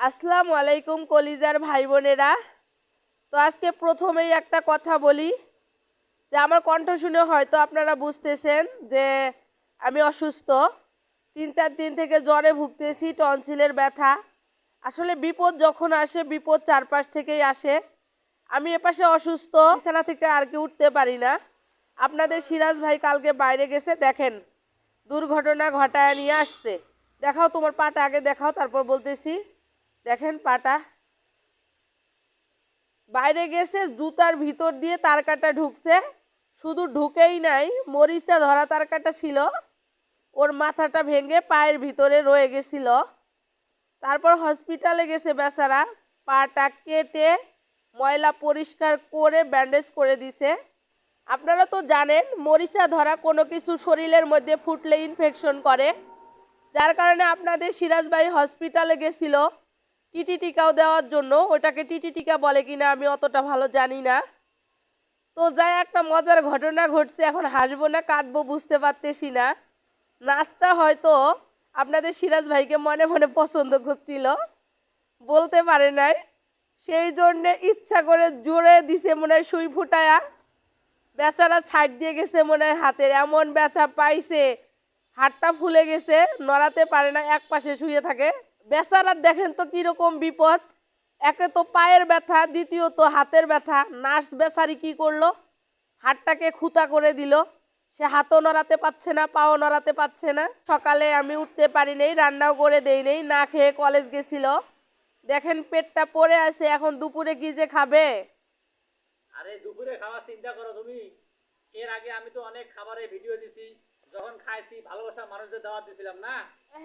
আসসালামু আলাইকুম কলিজার ভাই বোনেরা তো আজকে প্রথমেই একটা কথা বলি, যে আমার কণ্ঠ শুনে হয়তো আপনারা বুঝতেছেন যে আমি অসুস্থ। তিন চার দিন থেকে জ্বরে ভুগতেছি, টনসিলের ব্যথা। আসলে বিপদ যখন আসে, বিপদ চারপাশ থেকেই আসে। আমি এপাশে অসুস্থ, বিছানা থেকে আর কি উঠতে পারি না। আপনাদের সিরাজ ভাই কালকে বাইরে গেছে, দেখেন, দুর্ঘটনা ঘটায় নিয়ে আসছে। দেখাও তোমার পাটা আগে দেখাও, তারপর বলতেছি। দেখেন পাটা। বাইরে গেছে, জুতার ভিতর দিয়ে তার কাটা ঢুকছে। শুধু ঢুকেই নাই মরিচা ধরা তার কাটা ছিল। ওর মাথাটা ভেঙে পায়ের ভিতরে রয়ে গেছিল। তারপর হসপিটালে গেছে বেচারা। পাটা কেটে ময়লা পরিষ্কার করে ব্যান্ডেজ করে দিছে। আপনারা তো জানেন, মরিচা ধরা কোনো কিছু শরীরের মধ্যে ফুটলে ইনফেকশন করে। যার কারণে আপনাদের সিরাজ ভাই হসপিটালে গেছিল। টিটি টিকাও দেওয়ার জন্য ওটাকে টিটি টিকা বলে কিনা আমি অতটা ভালো জানি না। তো যাই, একটা মজার ঘটনা ঘটছে, এখন হাসবো না, কাঁদবো, বুঝতে পারতেছি না। নাচটা হয়তো আপনাদের সিরাজ ভাইকে মনে মনে পছন্দ করছিল, বলতে পারে নাই। সেই জন্যে ইচ্ছা করে জোরে দিছে মনে হয় সুই ফুটায়া। বেচারা ছাইড দিয়ে গেছে মনে হয় হাতের এমন ব্যথা পাইছে, হাতটা ফুলে গেছে, নড়াতে পারে না এক পাশে শুয়ে থাকে। বেচারার দেখেন তো কীরকম বিপদ। একে তো পায়ের ব্যথা দ্বিতীয়ত হাতের ব্যথা। নার্স বেচারি কি করল? হাতটাকে খুঁতা করে দিল। সে হাতও নড়াতে পারছে না পাও নড়াতে পারছে না। সকালে আমি উঠতে পারি নেই রান্নাও করে দেই নেই না খেয়ে কলেজ গেছিল। দেখেন পেটটা পড়ে আছে এখন দুপুরে কি যে খাবে? আরে দুপুরে খাওয়ার চিন্তা করো তুমি। এর আগে আমি তো অনেক খাবারের ভিডিও দিছি যখন খাইছি ভালোবাসা মানুষদের দাওয়াত দিছিলাম না?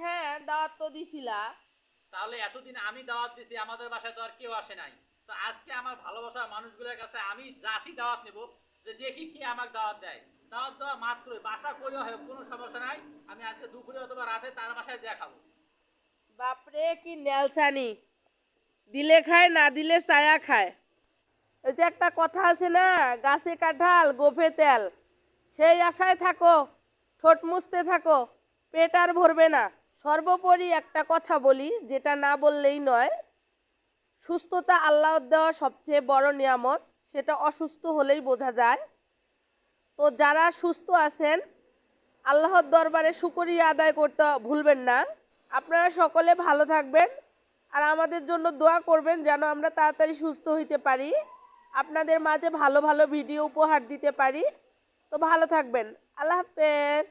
হ্যাঁ দাওয়াত তো দিছিলা। তাহলে এতদিন আমি দাওয়াত দিছি, আমাদের বাসায় তো আর কেউ আসে নাই। তো আজকে আমার ভালোবাসার মানুষগুলোর কাছে আমি যাচ্ছি দাওয়াত নেব, যে দেখি কে আমাকে দাওয়াত দেয়। দাওয়াত দেওয়া মাত্রই, বাসা করেও হয়, কোনো সমস্যা নাই, আমি আজকে দুপুরে অথবা রাতে তার বাসায় যা খাব। বাপরে, কি নেলসানি দিলে খায়, না দিলে ছায়া খায়। ওই যে একটা কথা আছে না, গাছে কাঁঠাল, গোফে তেল। সেই আশায় থাকো, ঠোঁট মুছতে থাকো, পেট আর ভরবে না। সর্বোপরি একটা কথা বলি, যেটা না বললেই নয়। সুস্থতা আল্লাহ দেওয়া সবচেয়ে বড় নিয়ামত, সেটা অসুস্থ হলেই বোঝা যায়। তো যারা সুস্থ আছেন, আল্লাহর দরবারে শুকরিয়া আদায় করতে ভুলবেন না। আপনারা সকলে ভালো থাকবেন, আর আমাদের জন্য দোয়া করবেন যেন আমরা তাড়াতাড়ি সুস্থ হইতে পারি। আপনাদের মাঝে ভালো ভালো ভিডিও উপহার দিতে পারি। তো ভালো থাকবেন। আল্লাহ হাফেজ।